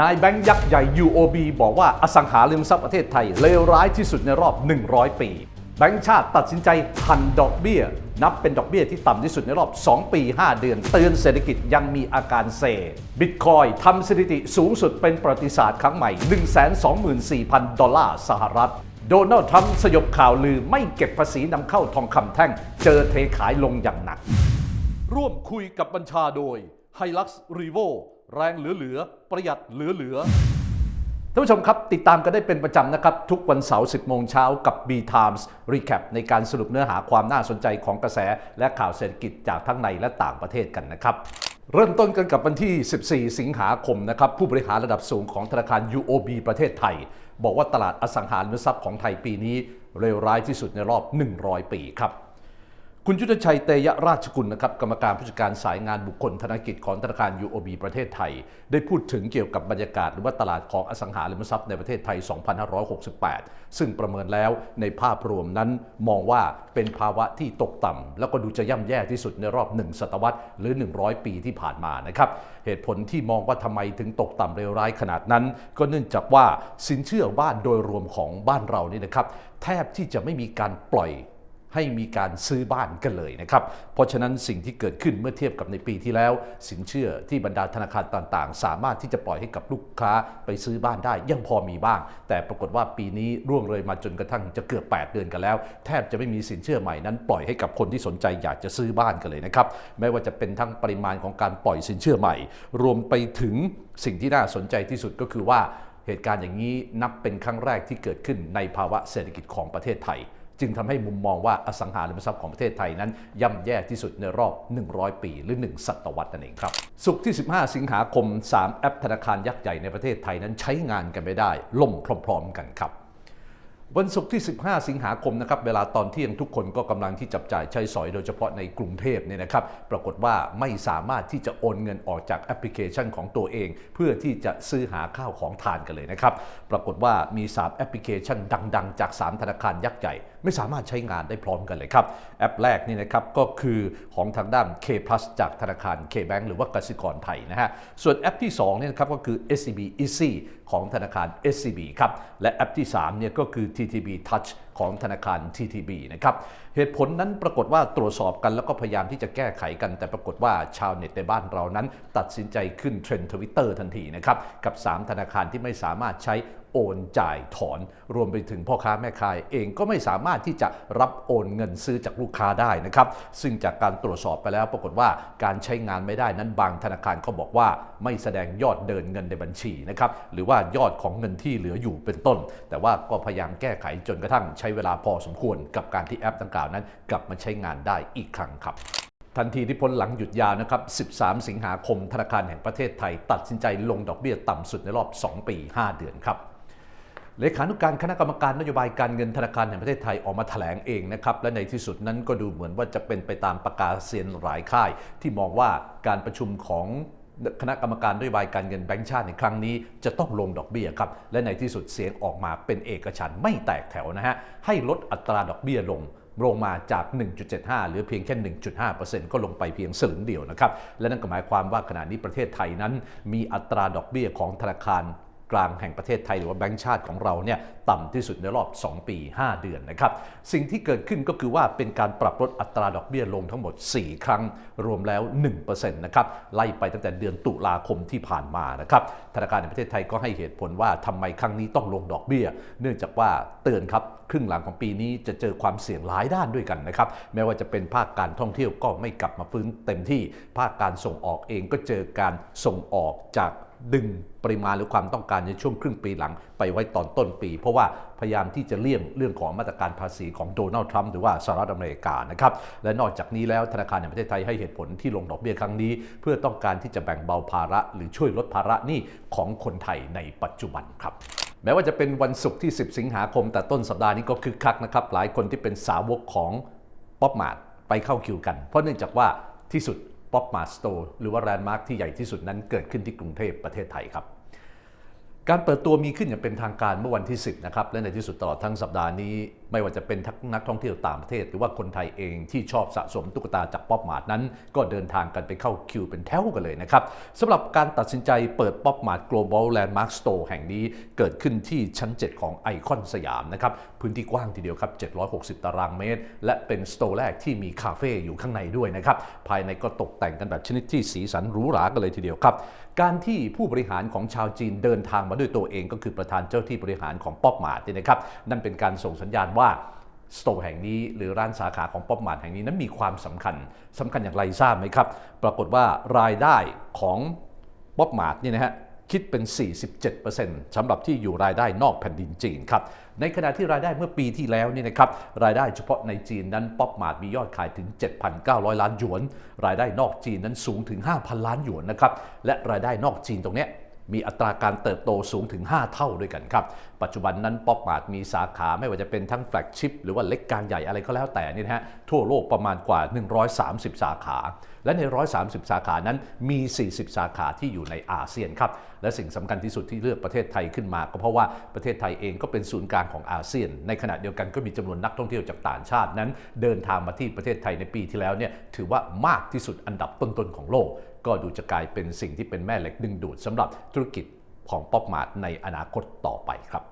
นายแบงค์ยักษ์ใหญ่ UOB บอกว่าอสังหาริมทรัพย์ประเทศไทย เลวร้ายที่สุดในรอบ 100 ปี แบงก์ชาติตัดสินใจหันดอกเบี้ย นับเป็นดอกเบี้ยที่ต่ำที่สุดในรอบ 2 ปี 5 เดือน เตือนเศรษฐกิจยังมีอาการเซบิตคอยทำสถิติสูงสุดเป็นประวัติศาสตร์ครั้งใหม่ 124,000 ดอลลาร์สหรัฐ โดนัลด์ทรัมป์สยบข่าวลือไม่เก็บภาษีนำเข้าทองคำแท่ง เจอเทขายลงอย่างหนัก ร่วมคุยกับบัญชาโดย h i l u x r e v o แรงเหลือๆ ประหยัดเหลือๆ ท่านผู้ชมครับ ติดตามกันได้เป็นประจำนะครับ ทุกวันเสาร์ 10 โมงเช้ากับ B Times Recap ในการสรุปเนื้อหาความน่าสนใจของกระแส และข่าวเศรษฐกิจจากทั้งในและต่างประเทศกันนะครับเริ่มต้นกันกับวันที่ 14 สิงหาคมนะครับผู้บริหารระดับสูงของธนาคาร UOB ประเทศไทย บอกว่าตลาดอสังหาริมทรัพย์ของไทยปีนี้เลวร้ายที่สุดในรอบ 100 ปีครับ คุณยุทธชัยเตยราชกุลนะครับกรรมการผู้จัดการสายงานบุคคลธนกิจของธนาคาร UOB ประเทศไทย ได้พูดถึงเกี่ยวกับบรรยากาศหรือว่าตลาดของอสังหาริมทรัพย์ในประเทศไทย 2568 ซึ่งประเมินแล้วในภาพรวมนั้นมองว่าเป็นภาวะที่ตกต่ำแล้วก็ดูจะย่ำแย่ที่สุดในรอบ 1 ศตวรรษหรือ 100 ปีที่ผ่านมานะครับเหตุผลที่มองว่าทำไมถึงตกต่ำเลวร้ายขนาดนั้น ก็เนื่องจากว่าสินเชื่อบ้านโดยรวมของบ้านเรานี่นะครับแทบที่จะไม่มีการปล่อย ให้มีการซื้อบ้านกันเลยนะครับ เพราะฉะนั้นสิ่งที่เกิดขึ้นเมื่อเทียบกับในปีที่แล้ว สินเชื่อที่บรรดาธนาคารต่างๆ สามารถที่จะปล่อยให้กับลูกค้าไปซื้อบ้านได้ยังพอมีบ้าง แต่ปรากฏว่าปีนี้ร่วงเลยมาจนกระทั่งจะเกือบ 8 เดือนกันแล้ว แทบจะไม่มีสินเชื่อใหม่นั้นปล่อยให้กับคนที่สนใจอยากจะซื้อบ้านกันเลยนะครับไม่ว่าจะเป็นทั้งปริมาณของการปล่อยสินเชื่อใหม่ รวมไปถึงสิ่งที่น่าสนใจที่สุดก็คือว่าเหตุการณ์อย่างนี้นับเป็นครั้งแรกที่เกิดขึ้นในภาวะเศรษฐกิจของประเทศไทย จึงทำให้มุมมองว่าอสังหาริมทรัพย์ของประเทศไทยนั้น ย่ำแย่ที่สุดในรอบ 100 ปี หรือ 1 ศตวรรษนั่นเองครับ สุขที่ 15 สิงหาคม 3 แอปธนาคารยักษ์ใหญ่ในประเทศไทยนั้นใช้งานกันไม่ได้ ล่มพร้อม ๆ กันครับวันศุกร์ที่ 15 สิงหาคมนะครับ เวลาตอนเที่ยงทุกคนก็กำลังที่จับจ่ายใช้สอยโดยเฉพาะในกรุงเทพเนี่ยนะครับ ปรากฏว่าไม่สามารถที่จะโอนเงินออกจากแอปพลิเคชันของตัวเอง เพื่อที่จะซื้อหาข้าวของทานกันเลยนะครับ ปรากฏว่ามี 3 แอปพลิเคชันดัง ๆ จาก 3 ธนาคารยักษ์ใหญ่ ไม่สามารถใช้งานได้พร้อมกันเลยครับ แอปแรกนี่นะครับก็คือของทางด้าน K Plus จากธนาคาร K Bank หรือว่ากสิกรไทยนะฮะส่วนแอปที่2เนี่ยนะครับก็คือ SCB Easy ของธนาคาร SCB ครับและแอปที่3เนี่ยก็คือ TTB Touch ของธนาคาร TTB นะครับเหตุผลนั้นปรากฏว่าตรวจสอบกันแล้วก็พยายามที่จะแก้ไขกัน แต่ปรากฏว่าชาวเน็ตในบ้านเรานั้น ตัดสินใจขึ้นเทรนด์ทวิตเตอร์ทันทีนะครับกับ 3 ธนาคารที่ไม่สามารถใช้ โอนจ่ายถอน รวมไปถึงพ่อค้าแม่ค้าเองก็ไม่สามารถที่จะรับโอนเงินซื้อจากลูกค้าได้นะครับ ซึ่งจากการตรวจสอบไปแล้วปรากฏว่าการใช้งานไม่ได้นั้นบางธนาคารเขาบอกว่าไม่แสดงยอดเดินเงินในบัญชีนะครับหรือว่ายอดของเงินที่เหลืออยู่เป็นต้น แต่ว่าก็พยายามแก้ไขจนกระทั่งใช้เวลาพอสมควร กับการที่แอปดังกล่าวนั้น กลับมาใช้งานได้อีกครั้งครับทันทีที่พ้นหลังหยุดยาวนะครับ 13 สิงหาคม ธนาคารแห่งประเทศไทย ตัดสินใจลงดอกเบี้ยต่ำสุดในรอบ 2 ปี 5 เดือนครับ เลขานุการคณะกรรมการนโยบายการเงินธนาคารแห่งประเทศไทยออกมาแถลงเองนะครับและในที่สุดนั้นก็ดูเหมือนว่าจะเป็นไปตามประกาศเซียนหลายค่าย ที่มองว่าการประชุมของคณะกรรมการนโยบายการเงินแบงก์ชาติในครั้งนี้จะต้องลงดอกเบี้ยครับ และในที่สุดเสียงออกมาเป็นเอกฉันไม่แตกแถวนะฮะให้ลดอัตราดอกเบี้ยลงลงมาจาก 1.75 หรือเพียงแค่ 1.5%ก็ลงไปเพียงสลึงเดียวนะครับ และนั่นก็หมายความว่าขณะนี้ประเทศไทยนั้น มีอัตราดอกเบี้ยของธนาคาร กลางแห่งประเทศไทยหรือว่าแบงก์ชาติของเราเนี่ยต่ำที่สุดในรอบ 2 ปี 5 เดือนนะครับ สิ่งที่เกิดขึ้นก็คือว่าเป็นการปรับลดอัตราดอกเบี้ยลงทั้งหมด 4 ครั้ง รวมแล้ว 1%นะครับไล่ไปตั้งแต่เดือนตุลาคมที่ผ่านมานะครับธนาคารในประเทศไทยก็ให้เหตุผลว่าทำไมครั้งนี้ต้องลงดอกเบี้ย เนื่องจากว่าเตือนครับครึ่งหลังของปีนี้จะเจอความเสี่ยงหลายด้านด้วยกันนะครับแม้ว่าจะเป็นภาคการท่องเที่ยวก็ไม่กลับมาฟื้นเต็มที่ภาคการส่งออกเองก็เจอการส่งออกจาก ดึงปริมาณหรือความต้องการในช่วงครึ่งปีหลังไปไว้ตอนต้นปี เพราะว่าพยายามที่จะเลี่ยงเรื่องของมาตรการภาษีของโดนัลด์ทรัมป์หรือว่าสหรัฐอเมริกานะครับและนอกจากนี้แล้วธนาคารแห่งประเทศไทยให้เหตุผลที่ลงดอกเบี้ยครั้งนี้ เพื่อต้องการที่จะแบ่งเบาภาระ หรือช่วยลดภาระหนี้ของคนไทยในปัจจุบันครับแม้ว่าจะเป็นวันศุกร์ที่ 10 สิงหาคม แต่ต้นสัปดาห์นี้ก็คึกคักนะครับหลายคนที่เป็นสาวกของป๊อปมาร์ทไปเข้าคิวกัน เพราะเนื่องจากว่าที่สุด ป๊อปมาสโตหรือว่าแลนด์มาร์คที่ใหญ่ที่สุดนั้นเกิดขึ้นที่กรุงเทพประเทศไทยครับ การเปิดตัวมีขึ้นอย่างเป็นทางการเมื่อวันที่ 10 นะครับ และในที่สุดตลอดทั้งสัปดาห์นี้ ไม่ว่าจะเป็นทั้งนักท่องเที่ยวต่างประเทศ หรือว่าคนไทยเองที่ชอบสะสมตุ๊กตาจากป๊อปมาร์ทนั้น ก็เดินทางกันไปเข้าคิวเป็นแถวกันเลยนะครับสำหรับการตัดสินใจเปิดป๊อปมาร์ท Global Landmark Store แห่งนี้เกิดขึ้นที่ชั้น 7 ของไอคอนสยามนะครับพื้นที่กว้างทีเดียวครับ 760 ตารางเมตร และเป็นสโตร์แรกที่มีคาเฟ่อยู่ข้างในด้วยนะครับภายในก็ตกแต่งกันแบบชนิดที่สีสันหรูหรากันเลยทีเดียวครับการที่ผู้บริหารของชาวจีนเดินทางมาด้วยตัวเอง ก็คือประธานเจ้าที่บริหารของป๊อปมาร์ทนี่นะครับนั่นเป็นการส่งสัญญาณว่าสโตร์แห่งนี้หรือร้านสาขาของป๊อปมาร์ทแห่งนี้นั้นมีความสำคัญสำคัญอย่างไรทราบไหมครับ ปรากฏว่ารายได้ของป๊อปมาร์ทนี่นะฮะคิดเป็น 47%สำหรับที่อยู่รายได้นอกแผ่นดินจีนครับ ในขณะที่รายได้เมื่อปีที่แล้วนี่นะครับ รายได้เฉพาะในจีนนั้นป๊อปมาร์ทมียอดขายถึง 7,900 ล้านหยวน รายได้นอกจีนนั้นสูงถึง 5,000 ล้านหยวนนะครับ และรายได้นอกจีนตรงนี้ มีอัตราการเติบโตสูงถึง 5 เท่าด้วยกันครับ ปัจจุบันนั้นป๊อปมาร์ทมีสาขาไม่ว่าจะเป็นทั้งแฟลกชิพหรือว่าเล็กกลางใหญ่อะไรก็แล้วแต่นี่นะฮะทั่วโลกประมาณกว่า 130 สาขา และใน 130 สาขานั้นมี 40 สาขาที่อยู่ในอาเซียนครับ และสิ่งสำคัญที่สุดที่เลือกประเทศไทยขึ้นมา ก็เพราะว่าประเทศไทยเองก็เป็นศูนย์กลางของอาเซียน ในขณะเดียวกันก็มีจำนวนนักท่องเที่ยวจากต่างชาตินั้น เดินทางมาที่ประเทศไทยในปีที่แล้วเนี่ยถือว่ามากที่สุดอันดับต้นๆของโลก ก็ดูจะกลายเป็นสิ่งที่เป็นแม่เหล็กดึงดูดสำหรับธุรกิจของป๊อปมาร์ทในอนาคตต่อไปครับ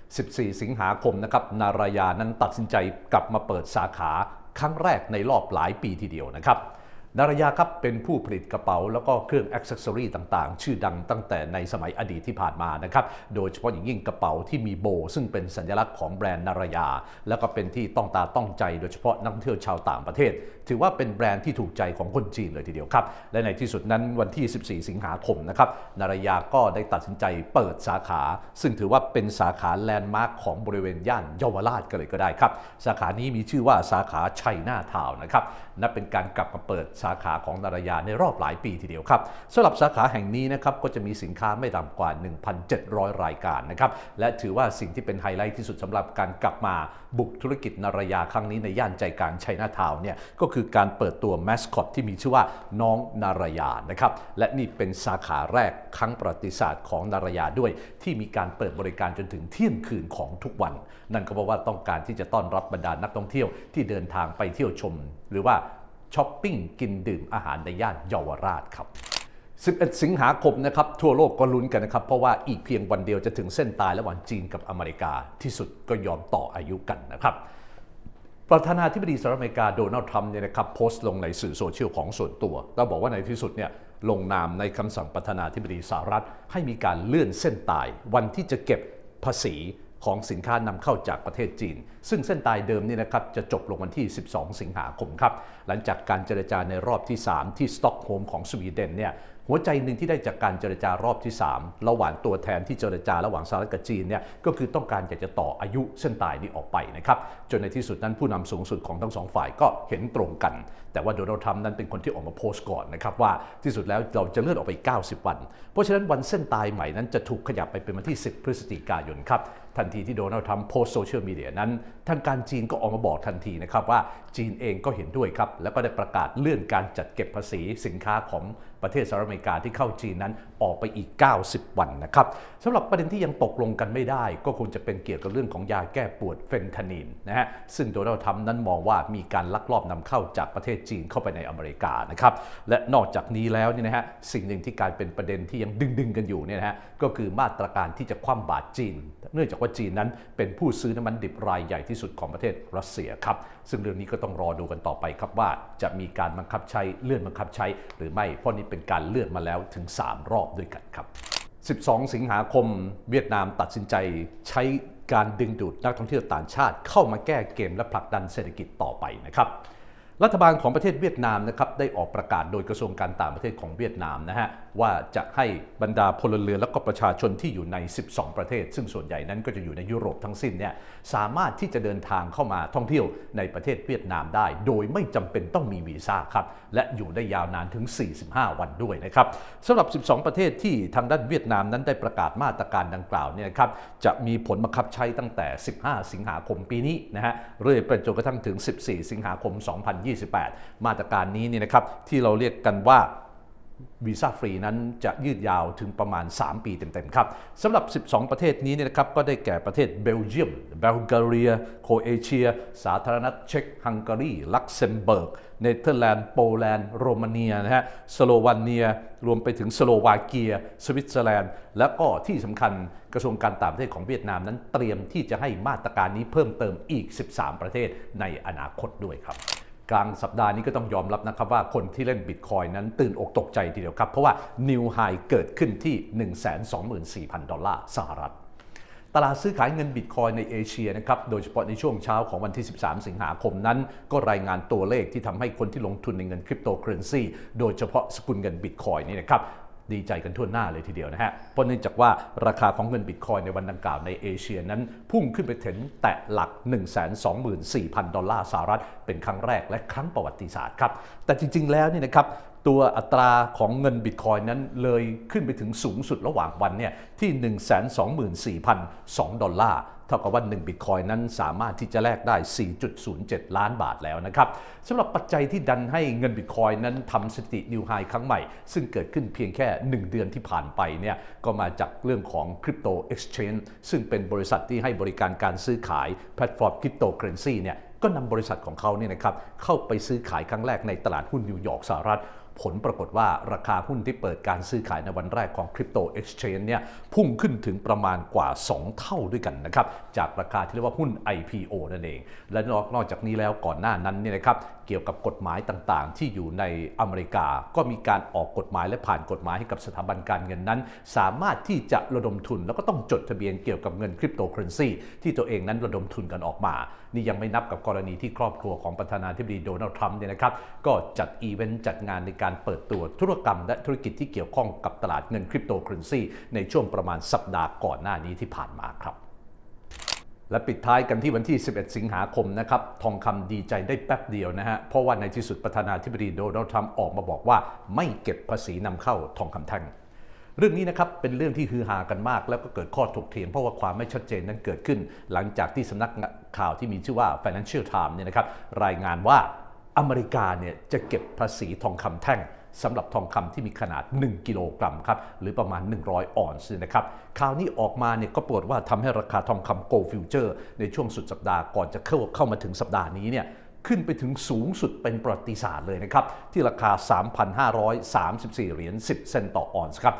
14 สิงหาคมนะครับ นารายานั้นตัดสินใจกลับมาเปิดสาขาครั้งแรกในรอบหลายปีทีเดียวนะครับ นารยาครับเป็นผู้ผลิตกระเป๋า แล้วก็เครื่องอ็อกเซอรี่ต่างๆ ชื่อดังตั้งแต่ในสมัยอดีตที่ผ่านมานะครับ โดยเฉพาะอย่างยิ่งกระเป๋าที่มีโบ ซึ่งเป็นสัญลักษณ์ของแบรนด์นารยา แล้วก็เป็นที่ต้องตาต้องใจ โดยเฉพาะนักท่องเที่ยวชาวต่างประเทศ ถือว่าเป็นแบรนด์ที่ถูกใจของคนจีนเลยทีเดียวครับ และในที่สุดนั้นวันที่ 14 สิงหาคมนะครับนารยาก็ได้ตัดสินใจเปิดสาขา ซึ่งถือว่าเป็นสาขาแลนด์มาร์คของบริเวณย่านเยาวราชก็เลยก็ได้ครับ สาขานี้มีชื่อว่าสาขาชัยนาทาวน์นะครับนับเป็นการกลับมาเปิดสาขาของนารายาในรอบหลายปีทีเดียวครับสำหรับสาขาแห่งนี้นะครับก็จะมีสินค้าไม่ต่ำกว่า 1,700 รายการนะครับและถือว่าสิ่งที่เป็นไฮไลท์ที่สุดสำหรับการกลับมาบุกธุรกิจนารายาครั้งนี้ในย่านใจกลางชัยนาทาวน์เนี่ยก็คือการเปิดตัวแมสคอตที่มีชื่อว่าน้องนารายานะครับและนี่เป็นสาขาแรกครั้งประวัติศาสตร์ของนารายาด้วย ที่มีการเปิดบริการจนถึงเที่ยงคืนของทุกวัน นั่นก็เพราะว่าต้องการที่จะต้อนรับบรรดานักท่องเที่ยวที่เดินทางไปเที่ยวชม หรือว่า ช้อปปิ้งกินดื่มอาหารในย่านเยาวราชครับ 11 สิงหาคมนะครับทั่วโลกก็ลุ้นกันนะครับ เพราะว่าอีกเพียงวันเดียวจะถึงเส้นตายระหว่างจีนกับอเมริกาที่สุดก็ยอมต่ออายุกันนะครับประธานาธิบดีสหรัฐอเมริกาโดนัลด์ทรัมป์เนี่ยนะครับโพสต์ลงในสื่อโซเชียลของส่วนตัวแล้วบอกว่าในที่สุดเนี่ยลงนามในคำสั่งประธานาธิบดีสหรัฐ ให้มีการเลื่อนเส้นตาย วันที่จะเก็บภาษี ของสินค้านำเข้าจากประเทศจีน ซึ่งเส้นตายเดิมนี่นะครับจะจบลงวันที่ 12 สิงหาคมครับ หลังจากการเจรจาในรอบที่ 3 ที่สต็อกโฮล์มของสวีเดนเนี่ยหัวใจหนึ่งที่ได้จากการเจรจารอบที่ 3 ระหว่างตัวแทนที่เจรจาระหว่างสหรัฐกับจีนเนี่ยก็คือต้องการอยากจะต่ออายุเส้นตายนี้ออกไปนะครับจนในที่สุดนั้นผู้นำสูงสุดของทั้งสองฝ่ายก็เห็นตรงกัน แต่ว่าโดนัลด์ทรัมป์นั้นเป็นคนที่ออกมาโพสต์ก่อนนะครับว่าที่สุดแล้วเราจะเลื่อนออกไป 90 วัน เพราะฉะนั้นวันเส้นตายใหม่นั้นจะถูกขยับไปเป็นวันที่ 10 พฤศจิกายนครับ ทันทีที่โดนัลด์ทรัมป์โพสโซเชียลมีเดียนั้น ทางการจีนก็ออกมาบอกทันทีนะครับว่าจีนเองก็เห็นด้วยครับ แล้วก็ได้ประกาศเลื่อนการจัดเก็บภาษีสินค้าของ ประเทศสหรัฐอเมริกาที่เข้าจีนนั้นออกไปอีก 90 วันนะครับสำหรับประเด็นที่ยังตกลงกันไม่ได้ ก็คงจะเป็นเกี่ยวกับเรื่องของยาแก้ปวดเฟนทานินนะฮะซึ่งโดนัลด์ทรัมป์นั้นมองว่ามีการลักลอบนำเข้าจากประเทศจีนเข้าไปในอเมริกานะครับและนอกจากนี้แล้วเนี่ยนะฮะสิ่งหนึ่งที่กลายเป็นประเด็นที่ยังดึงๆกันอยู่เนี่ยนะฮะก็คือมาตรการที่จะคว่ำบาตรจีน เนื่องจากว่าจีนนั้นเป็นผู้ซื้อน้ำมันดิบรายใหญ่ที่สุดของประเทศรัสเซียครับซึ่งเรื่องนี้ก็ต้องรอดูกันต่อไปครับว่าจะมีการบังคับใช้เลื่อนบังคับใช้หรือไม่เพราะนี่เป็นการเลื่อนมาแล้วถึง 3 รอบด้วยกันครับ 12 สิงหาคม เวียดนามตัดสินใจใช้การดึงดูดนักท่องเที่ยวต่างชาติ เข้ามาแก้เกมและผลักดันเศรษฐกิจต่อไปนะครับ รัฐบาลของประเทศเวียดนามนะครับได้ออกประกาศโดยกระทรวงการต่างประเทศของเวียดนามนะฮะว่าจะให้บรรดาพลเรือนและก็ประชาชนที่อยู่ใน 12 ประเทศ ซึ่งส่วนใหญ่นั้นก็จะอยู่ในยุโรปทั้งสิ้นเนี่ยสามารถที่จะเดินทางเข้ามาท่องเที่ยวในประเทศเวียดนามได้ โดยไม่จำเป็นต้องมีวีซ่าครับและอยู่ได้ยาวนานถึง 45 วันด้วยนะครับสำหรับ 12 ประเทศที่ทางด้านเวียดนามนั้นได้ประกาศมาตรการดังกล่าวเนี่ยครับจะมีผลบังคับใช้ตั้งแต่ 15 สิงหาคมปีนี้นะฮะเรื่อยไปจนกระทั่งถึง 14 สิงหาคม 202 2028 มาตรการนี้เนี่ยนะครับที่เราเรียกกันว่าวีซ่าฟรีนั้นจะยืดยาวถึงประมาณ 3 ปีเต็มๆครับสำหรับ 12 ประเทศนี้เนี่ยนะครับก็ได้แก่ประเทศเบลเยียมเบลกเรีย โครเอเชีย สาธารณรัฐเช็กฮังการี ลักเซมเบิร์ก เนเธอร์แลนด์ โปแลนด์ โรมาเนียนะฮะ สโลวาเนีย รวมไปถึงสโลวาเกีย สวิตเซอร์แลนด์ และก็ที่สำคัญกระทรวงการต่างประเทศของเวียดนามนั้นเตรียมที่จะให้มาตรการนี้เพิ่มเติมอีก 13 ประเทศในอนาคตด้วยครับ กลางสัปดาห์นี้ก็ต้องยอมรับนะครับว่าคนที่เล่นบิตคอยนั้นตื่นอกตกใจทีเดียวครับ เพราะว่านิวไฮเกิดขึ้นที่ 124,000 ดอลลาร์สหรัฐตลาดซื้อขายเงินบิตคอยในเอเชียนะครับ โดยเฉพาะในช่วงเช้าของวันที่ 13 สิงหาคมนั้น ก็รายงานตัวเลขที่ทำให้คนที่ลงทุนในเงินคริปโตเคอเรนซีโดยเฉพาะสกุลเงินบิตคอยนี่นะครับ ดีใจกันทั่วหน้าเลยทีเดียวนะฮะ เพราะเนื่องจากว่าราคาของเงินบิตคอยในวันดังกล่าวในเอเชียนั้นพุ่งขึ้นไปถึงแตะหลัก 124,000 ดอลลาร์สหรัฐ เป็นครั้งแรกและครั้งประวัติศาสตร์ครับ แต่จริงๆแล้วนี่นะครับ ตัวอัตราของเงินบิตคอยนั้นเลยขึ้นไปถึงสูงสุดระหว่างวันเนี่ยที่ 124,002 ดอลลาร์เท่ากับว่า1บิตคอยนั้นสามารถที่จะแลกได้ 4.07 ล้านบาทแล้วนะครับสำหรับปัจจัยที่ดันให้เงินบิตคอยนั้นทำสถิตินิวไฮครั้งใหม่ ซึ่งเกิดขึ้นเพียงแค่ 1 เดือนที่ผ่านไปเนี่ยก็มาจากเรื่องของคริปโตเอ็กซ์ n ช e ซึ่งเป็นบริษัทที่ให้บริการการซื้อขายแพลตฟอร์มคริปโตเคอเรนซีเนี่ยก็นำบริษัทของเขาเนี่ยนะครับเข้าไปซื้อขายครั้งแรกในตลาดหุ้นนิวยอร์กสหรัฐ ผลปรากฏว่าราคาหุ้นที่เปิดการซื้อขายในวันแรกของคริปโตเอ็กซ์ n ชนเนี่ยพุ่งขึ้นถึงประมาณกว่า 2 เท่าด้วยกันนะครับ จากราคาที่เรียกว่าหุ้น IPO นั่นเอง และนอกนอกจากนี้แล้วก่อนหน้านั้นเนี่ยนะครับ เกี่ยวกับกฎหมายต่างๆ ที่อยู่ในอเมริกา ก็มีการออกกฎหมายและผ่านกฎหมายให้กับสถาบันการเงินนั้น สามารถที่จะระดมทุนแล้วก็ต้องจดทะเบียนเกี่ยวกับเงินคริปโตเคอเรนซีที่ตัวเองนั้นระดมทุนกันออกมา นี่ยังไม่นับกับกรณีที่ครอบครัวของประธานาธิบดีโดนัลด์ทรัมป์เนี่ยนะครับก็จัดอีเวนต์จัดงานในการเปิดตัวธุรกรรมและธุรกิจที่เกี่ยวข้องกับตลาดเงินคริปโตเคอเรนซีในช่วงประมาณสัปดาห์ก่อนหน้านี้ที่ผ่านมาครับ และปิดท้ายกันที่วันที่ 11 สิงหาคมนะครับ ทองคำดีใจได้แป๊บเดียวนะฮะ เพราะว่าในที่สุดประธานาธิบดีโดนัลด์ทรัมป์ออกมาบอกว่า ไม่เก็บภาษีนำเข้าทองคำแท่งเรื่องนี้นะครับเป็นเรื่องที่ฮือฮากันมาก แล้วก็เกิดข้อถกเถียงเพราะว่าความไม่ชัดเจนนั้นเกิดขึ้น หลังจากที่สำนักข่าวที่มีชื่อว่า Financial Times เนี่ยนะครับรายงานว่าอเมริกาเนี่ยจะเก็บภาษีทองคำแท่ง สำหรับทองคำที่มีขนาด 1 กิโลกรัมครับหรือประมาณ 100 ออนซ์นะครับข่าวนี้ออกมาเนี่ยก็ปรากฏว่าทำให้ราคาทองคำโกลฟิวเจอร์ในช่วงสุดสัปดาห์ก่อนจะเข้าเข้ามาถึงสัปดาห์นี้เนี่ยขึ้นไปถึงสูงสุดเป็นประวัติศาสตร์เลยนะครับที่ราคา 3,534 เหรียญ 10 เซนต์ต่อออนซ์ครับ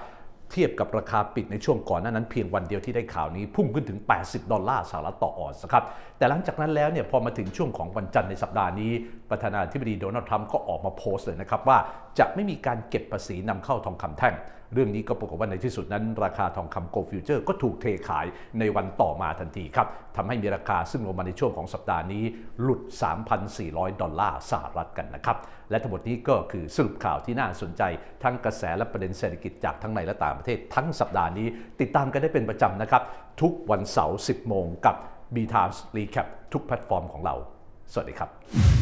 เทียบกับราคาปิดในช่วงก่อนหน้านั้นเพียงวันเดียวที่ได้ข่าวนี้พุ่งขึ้นถึง 80 ดอลลาร์สหรัฐต่อออนซ์ครับแต่หลังจากนั้นแล้วเนี่ยพอมาถึงช่วงของวันจันทร์ในสัปดาห์นี้ ประธานาธิบดีโดนัลด์ทรัมป์ก็ออกมาโพสต์เลยนะครับว่าจะไม่มีการเก็บภาษีนำเข้าทองคำแท่ง เรื่องนี้ก็ปรากฏว่าในที่สุดนั้น ราคาทองคำโกลฟิวเจอร์ก็ถูกเทขายในวันต่อมาทันทีครับทำให้มีราคาซึ่งลงมาในช่วงของสัปดาห์นี้หลุด 3,400 ดอลลาร์สหรัฐกันนะครับ และทั้งหมดนี้ก็คือสรุปข่าวที่น่าสนใจ ทั้งกระแสและประเด็นเศรษฐกิจจากทั้งในและต่างประเทศทั้งสัปดาห์นี้ ติดตามกันได้เป็นประจำนะครับ ทุกวันเสาร์ 10 โมงกับ B Times Recap ทุกแพลตฟอร์มของเรา สวัสดีครับ